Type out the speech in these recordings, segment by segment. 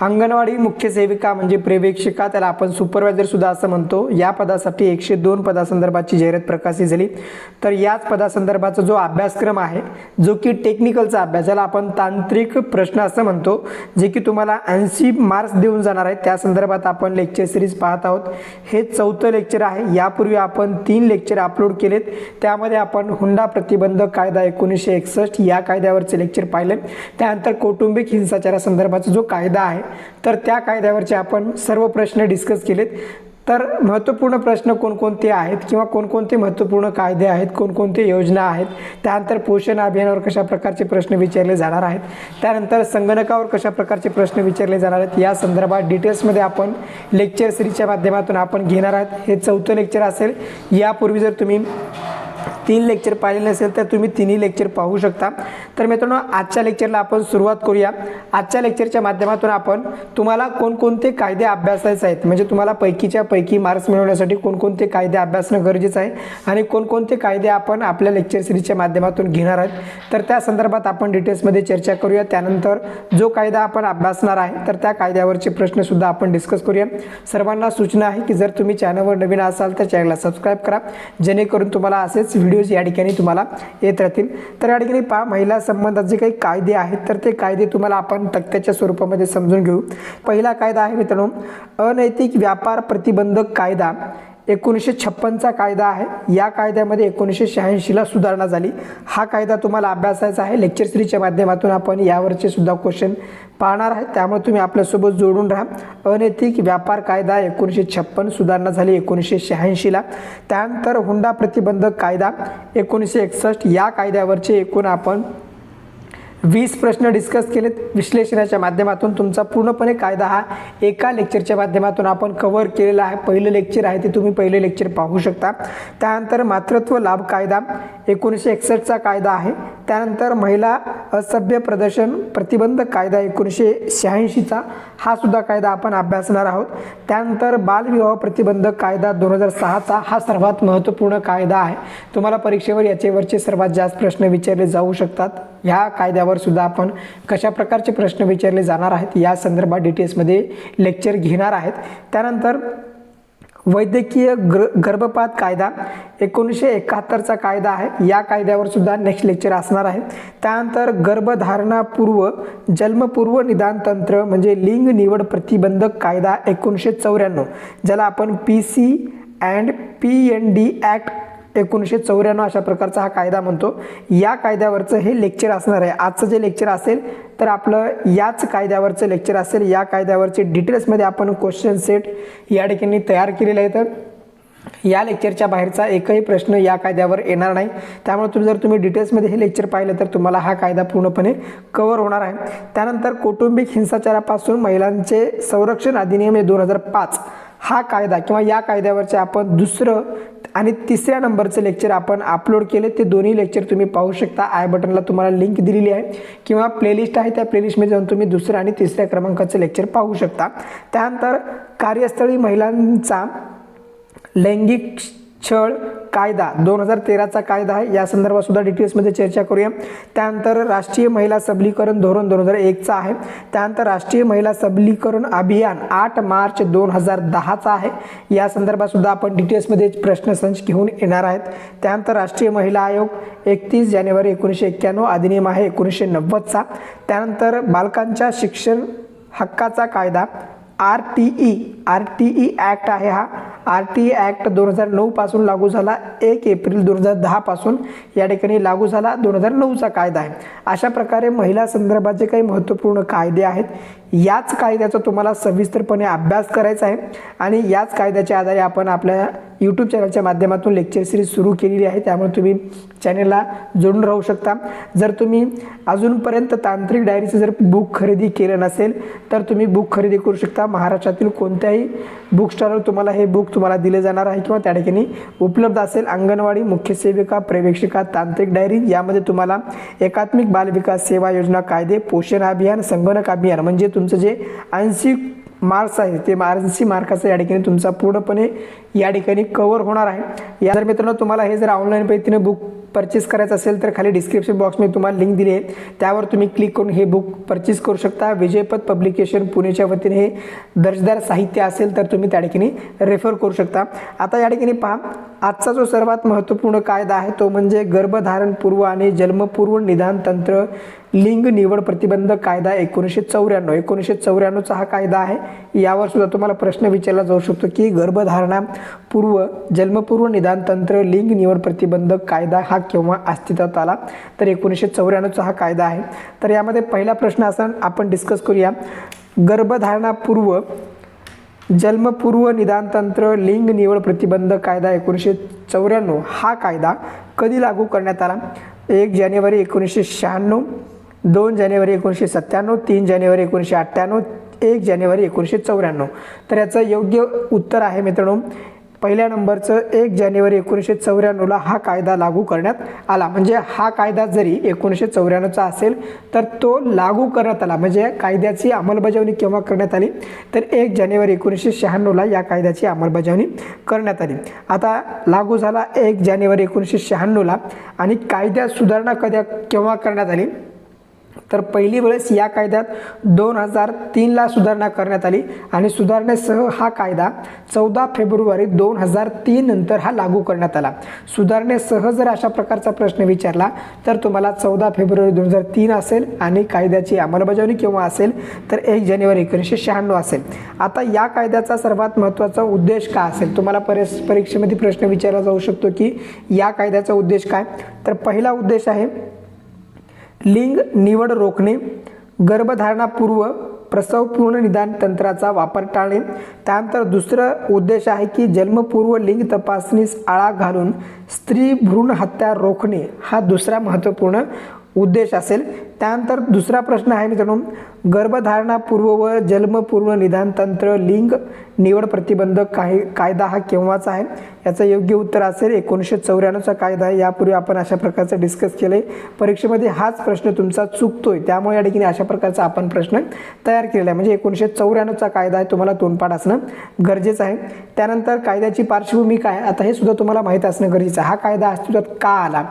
अंगणवाडी मुख्य सेविका म्हणजे प्रेवेक्षिका त्याला आपण सुपरवायझर सुद्धा असं म्हणतो. या पदासाठी एकशे दोन पदासंदर्भाची जाहिरात प्रकाशित झाली. तर याच पदासंदर्भाचा जो अभ्यासक्रम आहे जो की टेक्निकलचा अभ्यास ज्याला आपण तांत्रिक प्रश्न असं म्हणतो जे की तुम्हाला ऐंशी मार्क्स देऊन जाणार आहे त्या संदर्भात आपण लेक्चर सिरीज पाहत आहोत. हे चौथं लेक्चर आहे. यापूर्वी आपण तीन लेक्चर अपलोड केलेत. त्यामध्ये आपण हुंडा प्रतिबंधक कायदा एकोणीसशे एकसष्ट या कायद्यावरचे लेक्चर पाहिले त्यानंतर कौटुंबिक हिंसाचारासंदर्भाचा जो कायदा आहे तर त्या कायद्यावरचे आपण सर्व प्रश्न डिस्कस केलेत. तर महत्त्वपूर्ण प्रश्न कोणकोणते आहेत किंवा कोणकोणते महत्त्वपूर्ण कायदे आहेत कोणकोणते योजना आहेत त्यानंतर पोषण अभियानावर कशा प्रकारचे प्रश्न विचारले जाणार आहेत त्यानंतर संगणकावर कशा प्रकारचे प्रश्न विचारले जाणार आहेत या संदर्भात डिटेल्समध्ये आपण लेक्चर सिरीजच्या माध्यमातून आपण घेणार आहात. हे चौथं लेक्चर असेल. यापूर्वी जर तुम्ही तीन लेक्चर पाहिले नसेल तर तुम्ही तिन्ही लेक्चर पाहू शकता. तर मित्रांनो आजच्या लेक्चरला आपण सुरुवात करूया. आजच्या लेक्चरच्या माध्यमातून आपण तुम्हाला कोणकोणते कायदे अभ्यासायचे आहेत? म्हणजे तुम्हाला पैकीच्या पैकी मार्क्स मिळवण्यासाठी कोणकोणते कायदे अभ्यासणं गरजेचं आहे? आणि कोणकोणते कायदे आपण आपल्या लेक्चर सिरीजच्या माध्यमातून घेणार आहेत? तर त्या संदर्भात आपण डिटेल्समध्ये चर्चा करूया. त्यानंतर जो कायदा आपण अभ्यासणार आहे तर त्या कायद्यावरचे प्रश्नसुद्धा आपण डिस्कस करूया. सर्वांना सूचना आहे की जर तुम्ही चॅनलवर नवीन असाल तर चॅनलला सबस्क्राईब करा. जेणेकरून तुम्हाला असेच व्हिडिओ व्हिडिओज या ठिकाणी तुम्हाला येत राहतील. तर या ठिकाणी पहा महिला संबंधात जे काही कायदे आहेत तर ते कायदे तुम्हाला आपण तक्त्याच्या स्वरूपामध्ये समजून घेऊ. पहिला कायदा आहे मित्रांनो अनैतिक व्यापार प्रतिबंधक कायदा. एकोणीसशे छप्पनचा कायदा आहे. या कायद्यामध्ये एकोणीसशे शहाऐंशीला सुधारणा झाली. हा कायदा तुम्हाला अभ्यासायचा आहे. लेक्चर सिरीजच्या माध्यमातून आपण यावरचे सुद्धा क्वेश्चन पाहणार आहे. त्यामुळे तुम्ही आपल्यासोबत जोडून राहा. अनैतिक व्यापार कायदा एकोणीसशे छप्पन सुधारणा झाली एकोणीसशे शहाऐंशीला. त्यानंतर हुंडा प्रतिबंधक कायदा एकोणीसशे एकसष्ट या कायद्यावरचे एकूण आपण वीस प्रश्न डिस्कस केलेत. विश्लेषणाच्या माध्यमातून तुमचा पूर्णपणे कायदा हा एका लेक्चरच्या माध्यमातून आपण कव्हर केलेला आहे. पहिलं लेक्चर आहे ते तुम्ही पहिले लेक्चर पाहू शकता. त्यानंतर मातृत्व लाभ कायदा एकोणीसशे एकसष्टचा कायदा आहे. त्यानंतर महिला असभ्य प्रदर्शन प्रतिबंध कायदा एकोणीसशे शहाऐंशीचा हा सुद्धा कायदा आपण अभ्यासणार आहोत. त्यानंतर बालविवाह प्रतिबंध कायदा दोन हजार सहाचा हा सर्वात महत्त्वपूर्ण कायदा आहे. तुम्हाला परीक्षेवर याच्यावरचे सर्वात जास्त प्रश्न विचारले जाऊ शकतात. ह्या कायद्यावर सुद्धा आपण कशा प्रकारचे प्रश्न विचारले जाणार आहेत या संदर्भात डिटेल्समध्ये लेक्चर घेणार आहेत. त्यानंतर वैद्यकीय ग्र गर्भपात कायदा एकोणीसशे एकाहत्तरचा कायदा आहे. या कायद्यावर सुद्धा नेक्स्ट लेक्चर असणार आहे. त्यानंतर गर्भधारणापूर्व जन्मपूर्व निदान तंत्र म्हणजे लिंग निवड प्रतिबंधक कायदा एकोणीसशे चौऱ्याण्णव ज्याला आपण P C and P N D act एकोणीसशे चौऱ्याण्णव अशा प्रकारचा हा कायदा म्हणतो. या कायद्यावरचं हे लेक्चर असणार आहे. आजचं जे लेक्चर असेल तर आपलं याच कायद्यावरचं लेक्चर असेल या कायद्यावरचे डिटेल्समध्ये आपण क्वेश्चन सेट या ठिकाणी तयार केलेलं आहे तर या लेक्चरच्या बाहेरचा एकही प्रश्न या कायद्यावर येणार नाही. त्यामुळे तुम्ही जर तुम्ही डिटेल्समध्ये हे लेक्चर पाहिलं तर तुम्हाला हा कायदा पूर्णपणे कव्हर होणार आहे. त्यानंतर कौटुंबिक हिंसाचारापासून महिलांचे संरक्षण अधिनियम हे दोन हजार पाच हा कायदा किंवा या कायद्यावरचे आपण दुसरं आणि तिसऱ्या नंबरचं लेक्चर आपण अपलोड केले ते दोन्ही लेक्चर तुम्ही पाहू शकता. आय बटनला तुम्हाला लिंक दिलेली आहे. किंवा प्लेलिस्ट आहे त्या प्लेलिस्टमध्ये जाऊन तुम्ही दुसऱ्या आणि तिसऱ्या क्रमांकाचं लेक्चर पाहू शकता. त्यानंतर कार्यस्थळी महिलांचा लैंगिक छळ कायदा दोन हजार तेराचा कायदा आहे. या संदर्भात सुद्धा डिटेल्समध्ये चर्चा करूया. त्यानंतर राष्ट्रीय महिला सबलीकरण धोरण दोन हजार एकचा आहे. त्यानंतर राष्ट्रीय महिला सबलीकरण अभियान आठ मार्च दोन हजार दहाचा आहे. या संदर्भात सुद्धा आपण डिटेल्समध्ये प्रश्नसंच घेऊन येणार आहेत. त्यानंतर राष्ट्रीय महिला आयोग एकतीस जानेवारी एकोणीसशे एक्क्याण्णव अधिनियम आहे एकोणीसशे नव्वदचा. त्यानंतर बालकांच्या शिक्षण हक्काचा कायदा R T E R T E act आहे हा. आर टी ई ॲक्ट दोन हजार नऊपासून लागू झाला. एक एप्रिल दोन हजार दहापासून या ठिकाणी लागू झाला. दोन हजार नऊचा कायदा आहे. अशा प्रकारे महिला संदर्भात जे काही महत्त्वपूर्ण कायदे आहेत याच कायद्याचा तुम्हाला सविस्तरपणे अभ्यास करायचा आहे. आणि याच कायद्याच्या आधारे आपण आपल्या यूट्यूब चॅनलच्या माध्यमातून लेक्चर सिरीज सुरू केलेली आहे. त्यामुळे तुम्ही चॅनलला जोडून राहू शकता. जर तुम्ही अजूनपर्यंत तांत्रिक डायरीचं जर बुक खरेदी केलं नसेल तर तुम्ही बुक खरेदी करू शकता. महाराष्ट्रातील कोणत्याही बुक स्टॉलवर तुम्हाला हे बुक तुम्हाला दिले जाणार आहे किंवा त्या ठिकाणी उपलब्ध असेल. अंगणवाडी मुख्य सेविका प्रवेशिका तांत्रिक डायरी यामध्ये तुम्हाला एकात्मिक बालविकास सेवा योजना कायदे पोषण अभियान संगणक अभियान म्हणजे तुमचं जे ऐंशी मार्क्स आहे. ते मार्क्सची मार्काचा या ठिकाणी तुमचा पूर्णपणे या ठिकाणी कव्हर होणार आहे. या जर मित्रांनो तुम्हाला हे जर ऑनलाईन पद्धतीने बुक परचेस करायचं असेल तर खाली डिस्क्रिप्शन बॉक्समध्ये तुम्हाला लिंक दिली आहे. त्यावर तुम्ही क्लिक करून हे बुक परचेस करू शकता. विजयपथ पब्लिकेशन पुणेच्या वतीने हे दर्जेदार साहित्य असेल तर तुम्ही त्या ठिकाणी रेफर करू शकता. आता या ठिकाणी पहा. आजचा जो सर्वात महत्त्वपूर्ण कायदा आहे तो म्हणजे गर्भधारणपूर्व आणि जन्मपूर्व निदान तंत्र लिंग निवड प्रतिबंध कायदा एकोणीसशे चौऱ्याण्णव. एकोणीसशे चौऱ्याण्णवचा हा कायदा आहे. यावर सुद्धा तुम्हाला प्रश्न विचारला जाऊ शकतो की गर्भधारणा पूर्व जन्मपूर्व निदान तंत्र लिंग निवड प्रतिबंध कायदा हा केव्हा अस्तित्वात आला? तर एकोणीसशे चौऱ्याण्णवचा हा कायदा आहे. तर यामध्ये पहिला प्रश्न असा आपण डिस्कस करूया. गर्भधारणापूर्व जन्मपूर्व निदानतंत्र लिंग निवड प्रतिबंध कायदा एकोणीसशे चौऱ्याण्णव हा कायदा कधी लागू करण्यात आला? एक जानेवारी एकोणीसशे शहाण्णव दोन जानेवारी एकोणीसशे सत्त्याण्णव तीन जानेवारी एकोणीसशे अठ्ठ्याण्णव एक जानेवारी एकोणीसशे चौऱ्याण्णव. तर याचं योग्य उत्तर आहे मित्रांनो पहिल्या नंबरचं एक जानेवारी एकोणीसशे चौऱ्याण्णवला हा कायदा लागू करण्यात आला. म्हणजे हा कायदा जरी एकोणीसशे चौऱ्याण्णवचा असेल तर तो लागू करण्यात आला. म्हणजे कायद्याची अंमलबजावणी केव्हा करण्यात आली? तर एक जानेवारी एकोणीसशे शहाण्णवला या कायद्याची अंमलबजावणी करण्यात आली. आता लागू झाला एक जानेवारी एकोणीसशे शहाण्णवला आणि कायद्यात सुधारणा कद्या केव्हा करण्यात आली? तर पहिली वेळेस या कायद्यात दोन हजार तीनला सुधारणा करण्यात आली आणि सुधारणेसह हा कायदा चौदा फेब्रुवारी दोन हजार तीन नंतर हा लागू करण्यात आला. सुधारणेसह जर अशा प्रकारचा प्रश्न विचारला तर तुम्हाला चौदा फेब्रुवारी दोन हजार तीन असेल आणि कायद्याची अंमलबजावणी केव्हा असेल तर एक जानेवारी एकोणीसशे शहाण्णव असेल. आता या कायद्याचा सर्वात महत्त्वाचा उद्देश काय असेल? तुम्हाला परेस परीक्षेमध्ये प्रश्न विचारला जाऊ शकतो की या कायद्याचा उद्देश काय? तर पहिला उद्देश आहे लिंग निवड रोखणे गर्भधारणापूर्व प्रसवपूर्ण निदान तंत्राचा वापर टाळणे. त्यानंतर दुसरं उद्देश आहे की जन्मपूर्व लिंग तपासणीस आळा घालून स्त्री भ्रूण हत्या रोखणे हा दुसरा महत्त्वपूर्ण उद्देश असेल. त्यानंतर दुसरा प्रश्न आहे मित्रांनो गर्भधारणापूर्व व जन्मपूर्व निदान तंत्र लिंग निवड प्रतिबंध काय कायदा हा केव्हाचा आहे? याचं योग्य उत्तर असेल एकोणीसशे चौऱ्याण्णवचा कायदा आहे. यापूर्वी आपण अशा प्रकारचं डिस्कस केलं आहे परीक्षेमध्ये हाच प्रश्न तुमचा चुकतोय. त्यामुळे या ठिकाणी अशा प्रकारचा आपण प्रश्न तयार केलेला आहे. म्हणजे एकोणीसशे चौऱ्याण्णवचा कायदा आहे तुम्हाला तोंडपाठ असणं गरजेचं आहे. त्यानंतर कायद्याची पार्श्वभूमी काय? आता हे सुद्धा तुम्हाला माहीत असणं गरजेचं आहे. हा कायदा अस्तित्वात का आला?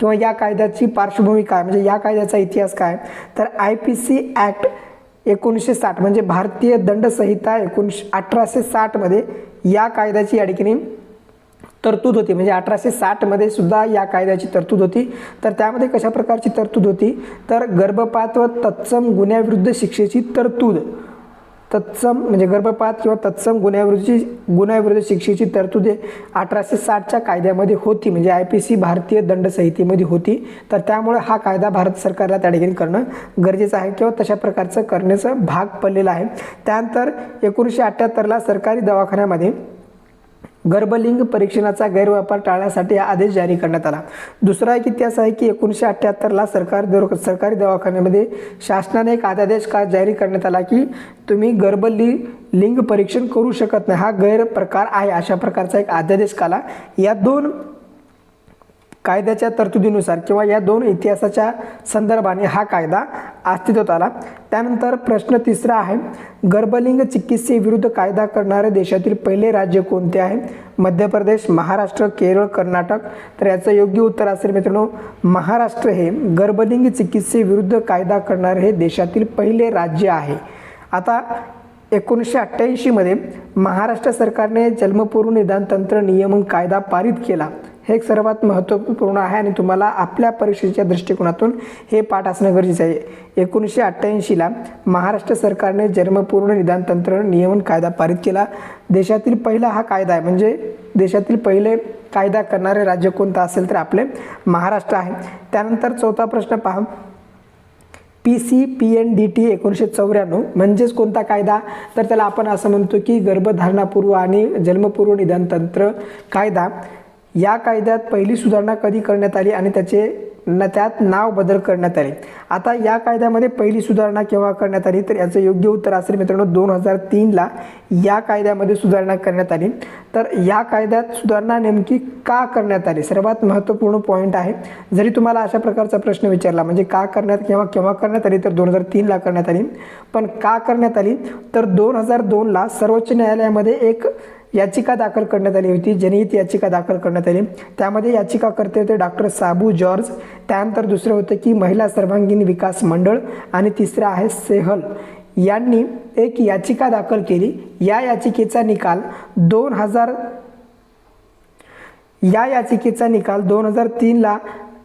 किंवा या कायद्याची पार्श्वभूमी काय? म्हणजे या कायद्याचा इतिहास काय? तर आय पी सी ॲक्ट एकोणीसशे साठ म्हणजे भारतीय दंड संहिता एकोणीसशे अठराशे साठमध्ये या कायद्याची या ठिकाणी तरतूद होती. म्हणजे अठराशे साठमध्ये सुद्धा या कायद्याची तरतूद होती. तर त्यामध्ये कशा प्रकारची तरतूद होती? तर गर्भपात व तत्सम गुन्ह्याविरुद्ध शिक्षेची तरतूद. तत्सम म्हणजे गर्भपात किंवा तत्सम गुन्ह्याविरुद्धची गुन्ह्याविरुद्ध शिक्षेची तरतूद अठराशे साठच्या कायद्यामध्ये होती. म्हणजे आय पी सी भारतीय दंड संहितेमध्ये होती. तर त्यामुळे हा कायदा भारत सरकारला त्या ठिकाणी करणं गरजेचं आहे किंवा तशा प्रकारचं करण्याचं भाग पडलेला आहे. त्यानंतर एकोणीसशे अठ्ठ्याहत्तरला सरकारी दवाखान्यामध्ये गर्भलिंग परीक्षणाचा गैरवापर टाळण्यासाठी हा आदेश जारी करण्यात आला. दुसरा एक इतिहास आहे की एकोणीसशे अठ्ठ्याहत्तरला सरकार दर सरकारी दवाखान्यामध्ये शासनाने एक अध्यादेश का जारी करण्यात आला की तुम्ही गर्भलि लिंग परीक्षण करू शकत नाही. हा गैरप्रकार आहे अशा प्रकारचा एक अध्यादेश काला या दोन कायद्याच्या तरतुदीनुसार किंवा या दोन इतिहासाच्या संदर्भाने हा कायदा अस्तित्वात आला. त्यानंतर प्रश्न तिसरा आहे गर्भलिंग चिकित्सेविरुद्ध कायदा करणारे देशातील पहिले राज्य कोणते आहे? मध्य प्रदेश महाराष्ट्र केरळ कर्नाटक. तर याचं योग्य उत्तर असेल मित्रांनो महाराष्ट्र हे गर्भलिंग चिकित्सेविरुद्ध कायदा करणारे हे देशातील पहिले राज्य आहे. आता एकोणीसशे अठ्ठ्याऐंशीमध्ये महाराष्ट्र सरकारने जन्मपूर्व निदान तंत्र नियमन कायदा पारित केला. हे एक सर्वात महत्त्वपूर्ण आहे आणि तुम्हाला आपल्या परीक्षेच्या दृष्टिकोनातून हे पाठ असणं गरजेचं आहे. एकोणीसशे अठ्ठ्याऐंशीला महाराष्ट्र सरकारने जन्मपूर्ण निदान तंत्र नियमन कायदा पारित केला. देशातील पहिला हा कायदा आहे. म्हणजे देशातील पहिले कायदा करणारे राज्य कोणतं असेल तर आपले महाराष्ट्र आहे. त्यानंतर चौथा प्रश्न पहा. P C P N D T एकोणीसशे चौऱ्याण्णव म्हणजेच कोणता कायदा? तर त्याला आपण असं म्हणतो की गर्भधारणापूर्व आणि जन्मपूर्व निदान तंत्र कायदा. या कायद्यात पहिली सुधारणा कधी करण्यात आली आणि त्याचे न त्यात नाव बदल करण्यात आले? आता या कायद्यामध्ये पहिली सुधारणा केव्हा करण्यात आली? तर याचं योग्य उत्तर असेल मित्रांनो दोन हजार तीनला या कायद्यामध्ये सुधारणा करण्यात आली. तर या कायद्यात सुधारणा नेमकी का करण्यात आली? सर्वात महत्त्वपूर्ण पॉईंट आहे. जरी तुम्हाला अशा प्रकारचा प्रश्न विचारला म्हणजे का करण्यात किंवा केव्हा करण्यात आली तर दोन हजार तीनला करण्यात आली. पण का करण्यात आली? तर दोन हजार दोनला सर्वोच्च न्यायालयामध्ये एक याचिका दाखल करण्यात आली होती जनहित याचिका दाखल करण्यात आली. त्यामध्ये याचिकाकर्ते होते डॉक्टर साबू जॉर्ज त्यानंतर दुसरं होतं की महिला सर्वांगीण विकास मंडळ आणि तिसरं आहे सेहल. यांनी एक याचिका दाखल केली. या याचिकेचा निकाल दोन हजार या याचिकेचा निकाल दोन हजार तीनला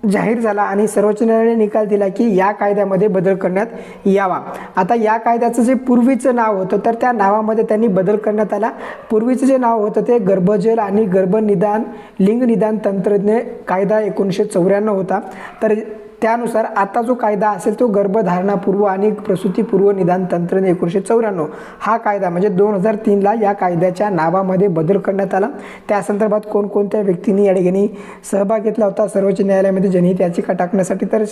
जाहीर झाला आणि सर्वोच्च न्यायालयाने निकाल दिला की या कायद्यामध्ये बदल करण्यात यावा. आता या कायद्याचं जे पूर्वीचं नाव होतं तर त्या नावामध्ये त्यांनी बदल करण्यात आला. पूर्वीचं जे नाव होतं ते गर्भजल आणि गर्भनिदान लिंग निदान तंत्रज्ञ कायदा एकोणीसशे चौऱ्याण्णव होता. तर त्यानुसार आता जो कायदा असेल तो गर्भधारणापूर्व आणि प्रसूतीपूर्व निदान तंत्रज्ञ एकोणीसशे चौऱ्याण्णव. हा कायदा म्हणजे दोन हजार तीनला या कायद्याच्या नावामध्ये बदल करण्यात आला. त्या संदर्भात कोणकोणत्या व्यक्तींनी या ठिकाणी सहभाग घेतला होता? सर्वोच्च न्यायालयामध्ये जनहित याचिका टाकण्यासाठी तर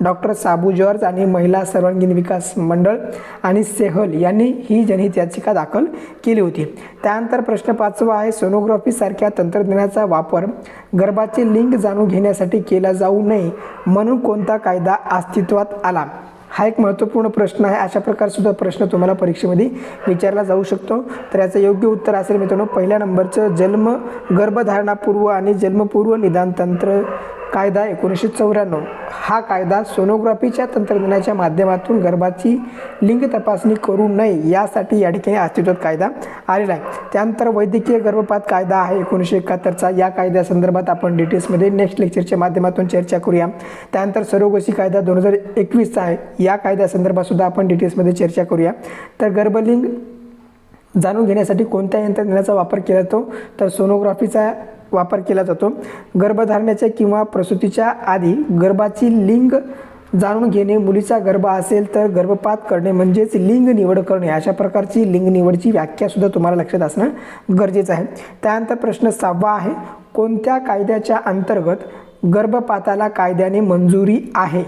डॉक्टर साबू जॉर्ज आणि महिला सर्वांगीण विकास मंडळ आणि सेहल यांनी ही जनहित याचिका दाखल केली होती. त्यानंतर प्रश्न पाचवा आहे सोनोग्राफीसारख्या तंत्रज्ञानाचा वापर गर्भाचे लिंग जाणून घेण्यासाठी केला जाऊ नये म्हणून कोण कोणता कायदा अस्तित्वात आला? हा एक महत्त्वपूर्ण प्रश्न आहे. अशा प्रकारसुद्धा प्रश्न तुम्हाला परीक्षेमध्ये विचारला जाऊ शकतो. तर याचं योग्य उत्तर असेल मित्रांनो पहिल्या नंबरचं जन्म गर्भधारणापूर्व आणि जन्मपूर्व निदान तंत्र कायदा एकोणीसशे चौऱ्याण्णव. हा कायदा सोनोग्राफीच्या तंत्रज्ञानाच्या माध्यमातून गर्भाची लिंग तपासणी करू नये यासाठी या ठिकाणी अस्तित्वात कायदा आलेला आहे. त्यानंतर वैद्यकीय गर्भपात कायदा आहे एकोणीसशे एकाहत्तरचा. या कायद्यासंदर्भात आपण डिटेल्समध्ये नेक्स्ट लेक्चरच्या माध्यमातून चर्चा करूया. त्यानंतर सरोगसी कायदा दोन हजार एकवीसचा आहे. या कायद्यासंदर्भातसुद्धा आपण डिटेल्समध्ये चर्चा करूया. तर गर्भलिंग जाणून घेण्यासाठी कोणत्या यंत्रज्ञानाचा वापर केला जातो? तर सोनोग्राफीचा वापर केला जातो. गर्भधारणाच्या किंवा प्रसूतीच्या आधी गर्भाची लिंग जाणून घेणे मुलीचा गर्भ असेल तर गर्भपात करणे म्हणजेच लिंग निवड करणे. अशा प्रकारची लिंग निवडची व्याख्यासुद्धा तुम्हाला लक्षात असणं गरजेचं आहे. त्यानंतर प्रश्न सहावा आहे कोणत्या कायद्याच्या अंतर्गत गर्भपाताला कायद्याने मंजुरी आहे?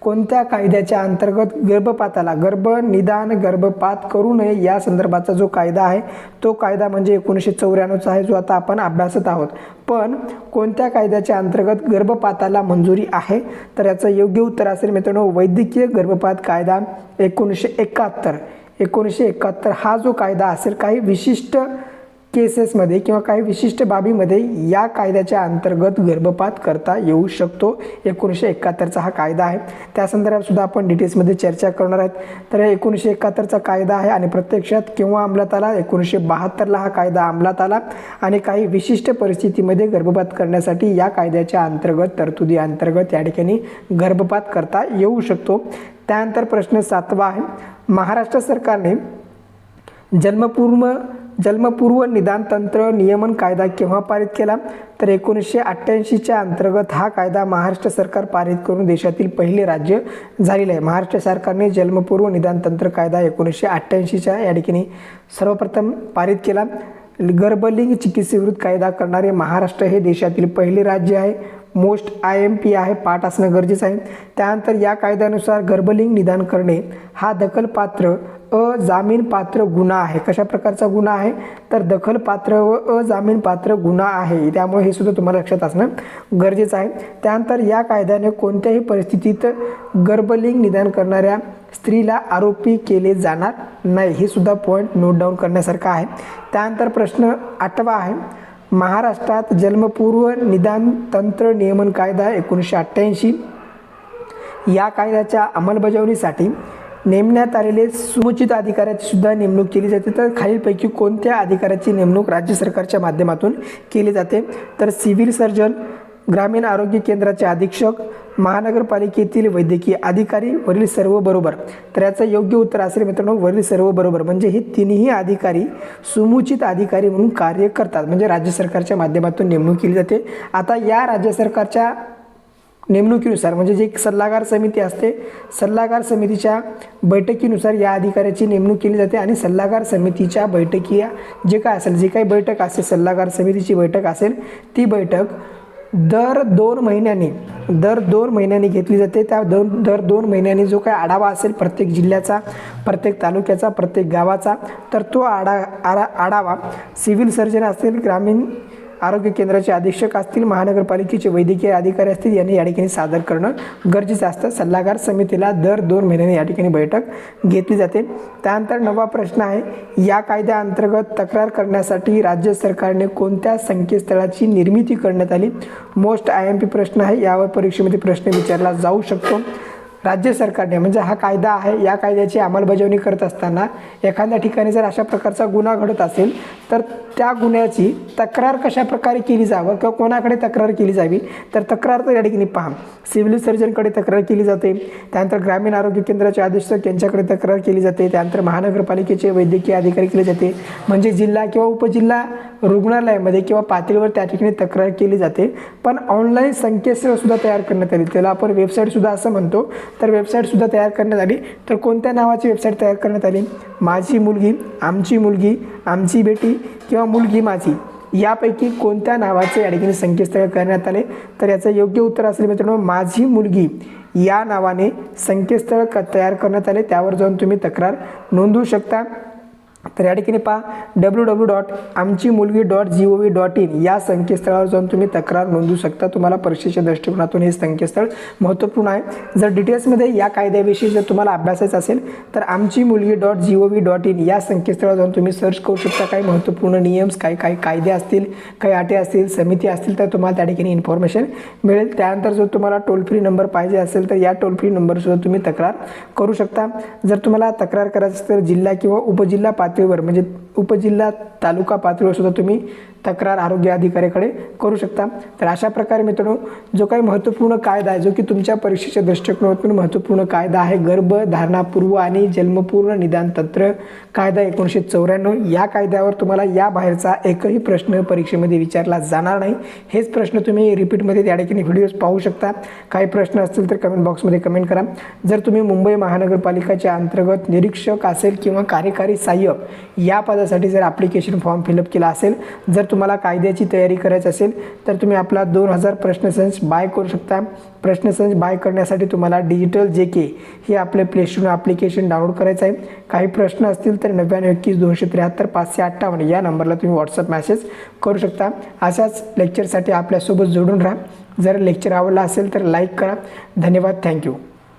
कोणत्या कायद्याच्या अंतर्गत गर्भपाताला गर्भ निदान गर्भपात करू नये या संदर्भाचा जो कायदा आहे तो कायदा म्हणजे एकोणीसशे चौऱ्याण्णवचा आहे जो आता आपण अभ्यासत आहोत. पण कोणत्या कायद्याच्या अंतर्गत गर्भपाताला मंजुरी आहे? तर याचं योग्य उत्तर असेल मित्रांनो वैद्यकीय गर्भपात कायदा एकोणीसशे एकाहत्तर. एकोणीसशे एकाहत्तर हा जो कायदा असेल काही विशिष्ट केसेसमध्ये किंवा काही विशिष्ट बाबीमध्ये या कायद्याच्या अंतर्गत गर्भपात करता येऊ शकतो. एकोणीसशे एकाहत्तरचा हा कायदा आहे. त्या संदर्भातसुद्धा आपण डिटेल्समध्ये चर्चा करणार आहेत. तर एकोणीसशे एकाहत्तरचा कायदा आहे आणि प्रत्यक्षात किंवा अंमलात आला एकोणीसशे बहात्तरला हा कायदा अंमलात आला आणि काही विशिष्ट परिस्थितीमध्ये गर्भपात करण्यासाठी या कायद्याच्या अंतर्गत तरतुदी अंतर्गत या ठिकाणी गर्भपात करता येऊ शकतो. त्यानंतर प्रश्न सातवा आहे. महाराष्ट्र सरकारने जन्मपूर्व जन्मपूर्व निदान तंत्र नियमन कायदा केव्हा पारित केला? तर एकोणीसशे अठ्ठ्याऐंशीच्या अंतर्गत हा कायदा महाराष्ट्र सरकार पारित करून देशातील पहिले राज्य झालेलं आहे. महाराष्ट्र सरकारने जन्मपूर्व निदान तंत्र कायदा एकोणीसशे अठ्ठ्याऐंशीच्या या ठिकाणी सर्वप्रथम पारित केला. गर्भलिंग चिकित्सेविरुद्ध कायदा करणारे महाराष्ट्र हे देशातील पहिले राज्य आहे. मोस्ट आय एम पी आहे पाठ असणं गरजेचं आहे. त्यानंतर या कायद्यानुसार गर्भलिंग निदान करणे हा दखलपात्र अजामीनपात्र गुन्हा आहे. कशा प्रकारचा गुन्हा आहे? तर दखलपात्र व अजामीनपात्र गुन्हा आहे. त्यामुळे हे सुद्धा तुम्हाला लक्षात असणं गरजेचं आहे. त्यानंतर या कायद्याने कोणत्याही परिस्थितीत गर्भलिंग निदान करणाऱ्या स्त्रीला आरोपी केले जाणार नाही. हे सुद्धा पॉईंट नोट डाऊन करण्यासारखं आहे. त्यानंतर प्रश्न आठवा आहे. महाराष्ट्रात जन्मपूर्व निदान तंत्र नियमन कायदा एकोणीसशे अठ्ठ्याऐंशी. या कायद्याच्या अंमलबजावणीसाठी नेमण्यात आलेले समुचित अधिकाऱ्याची सुद्धा नेमणूक केली जाते. तर खालीलपैकी कोणत्या अधिकाऱ्याची नेमणूक राज्य सरकारच्या माध्यमातून केली जाते? तर सिव्हिल सर्जन ग्रामीण आरोग्य केंद्राचे अधीक्षक महानगरपालिकेतील वैद्यकीय अधिकारी वरील सर्व बरोबर. तर याचं योग्य उत्तर असेल मित्रांनो वरील सर्व बरोबर. म्हणजे हे तिन्ही अधिकारी सुमुचित अधिकारी म्हणून कार्य करतात. म्हणजे राज्य सरकारच्या माध्यमातून नेमणूक केली जाते. आता या राज्य सरकारच्या नेमणुकीनुसार म्हणजे जे एक सल्लागार समिती असते सल्लागार समितीच्या बैठकीनुसार या अधिकाऱ्याची नेमणूक केली जाते आणि सल्लागार समितीच्या बैठकी जे काय असेल जे काही बैठक असेल सल्लागार समितीची बैठक असेल ती बैठक दर दोन महिन्यांनी दर दोन महिन्यांनी घेतली जाते. त्या दोन दर दोन महिन्यांनी जो काही आढावा असेल प्रत्येक जिल्ह्याचा प्रत्येक तालुक्याचा प्रत्येक गावाचा तर तो आढा आढा आढावा सिव्हिल सर्जन असतील ग्रामीण आरोग्य केंद्राचे अधीक्षक असतील महानगरपालिकेचे वैद्यकीय अधिकारी असतील यांनी या ठिकाणी सादर करणं गरजेचं असतं. सल्लागार समितीला दर दोन महिन्यांनी या ठिकाणी बैठक घेतली जाते. त्यानंतर नवा प्रश्न आहे या कायद्याअंतर्गत तक्रार करण्यासाठी राज्य सरकारने कोणत्या संकेतस्थळाची निर्मिती करण्यात आली? मोस्ट आय एम पी प्रश्न आहे यावर परीक्षेमध्ये प्रश्न विचारला जाऊ शकतो. राज्य सरकारने म्हणजे हा कायदा आहे या कायद्याची अंमलबजावणी करत असताना एखाद्या ठिकाणी जर अशा प्रकारचा गुन्हा घडत असेल तर त्या गुन्ह्याची तक्रार कशा प्रकारे केली जावं किंवा कोणाकडे तक्रार केली जावी तर तक्रार तर या ठिकाणी पहा. सिव्हिल सर्जनकडे तक्रार केली जाते त्यानंतर ग्रामीण आरोग्य केंद्राचे अधीक्षक यांच्याकडे तक्रार केली जाते त्यानंतर महानगरपालिकेचे वैद्यकीय अधिकारी केले जाते म्हणजे जिल्हा किंवा उपजिल्हा रुग्णालयामध्ये किंवा पातळीवर त्या ठिकाणी तक्रार केली जाते. पण ऑनलाईन संकेतस्थळसुद्धा तयार करण्यात आली. त्याला आपण वेबसाईटसुद्धा असं म्हणतो. तर वेबसाईटसुद्धा तयार करण्यात आली. तर कोणत्या नावाची वेबसाईट तयार करण्यात आली? माझी मुलगी आमची मुलगी आमची बेटी किंवा मुलगी माझी. यापैकी कोणत्या नावाचे या ठिकाणी संकेतस्थळ करण्यात आले? तर याचं योग्य उत्तर असेल मित्रांनो माझी मुलगी. या नावाने संकेतस्थळ क तयार करण्यात आले. त्यावर जाऊन तुम्ही तक्रार नोंदवू शकता. तर या ठिकाणी पहा W W dot Amchi Mulgi dot G O V dot in या संकेतस्थळावर जाऊन तुम्ही तक्रार नोंदवू शकता. तुम्हाला परीक्षेच्या दृष्टिकोनातून हे संकेतस्थळ महत्त्वपूर्ण आहे. जर डिटेल्समध्ये या कायद्याविषयी जर तुम्हाला अभ्यासायचं असेल तर Amchi Mulgi dot G O V dot in या संकेतस्थळावर जाऊन तुम्ही सर्च करू शकता. काही महत्त्वपूर्ण नियम्स काही काही कायदे असतील काही अटी असतील समिती असतील तर तुम्हाला त्या ठिकाणी इन्फॉर्मेशन मिळेल. त्यानंतर जर तुम्हाला टोल फ्री नंबर पाहिजे असेल तर या टोल फ्री नंबरसुद्धा तुम्ही तक्रार करू शकता. जर तुम्हाला तक्रार करायचं असेल तर जिल्हा किंवा उपजिल्हा पातळीवर म्हणजे उपजिल्हा तालुका पातळीवर सुद्धा तुम्ही तक्रार आरोग्य अधिकाऱ्याकडे करू शकता. तर अशा प्रकारे मित्रांनो जो काही महत्त्वपूर्ण कायदा आहे जो की तुमच्या परीक्षेच्या दृष्टिकोनातून महत्त्वपूर्ण कायदा आहे गर्भधारणापूर्व आणि जन्मपूर्ण निदान तंत्र कायदा एकोणीसशे चौऱ्याण्णव या कायद्यावर तुम्हाला या बाहेरचा एकही प्रश्न परीक्षेमध्ये विचारला जाणार नाही. हेच प्रश्न तुम्ही रिपीटमध्ये त्या ठिकाणी व्हिडिओज पाहू शकता. काही प्रश्न असतील तर कमेंट बॉक्समध्ये कमेंट करा. जर तुम्ही मुंबई महानगरपालिकाच्या अंतर्गत निरीक्षक असेल किंवा कार्यकारी सहाय्यक या पदासाठी जर ॲप्लिकेशन फॉर्म फिलअप केला असेल जर तुम्हाला कायद्याची तयारी करायची असेल तर तुम्ही आपला दोन हजार प्रश्नसंच बाय करू शकता. प्रश्नसंच बाय करण्यासाठी तुम्हाला डिजिटल जे के हे आपले प्लेस्टोर ॲप्लिकेशन डाउनलोड करायचं आहे. काही प्रश्न असतील तर नव्याण्णव एकवीस दोनशे त्र्याहत्तर पाचशे अठ्ठावन्न या नंबरला तुम्ही व्हॉट्सअप मेसेज करू शकता. अशाच लेक्चरसाठी आपल्यासोबत जोडून राहा. जर लेक्चर आवडला असेल तर लाईक करा. धन्यवाद. थँक्यू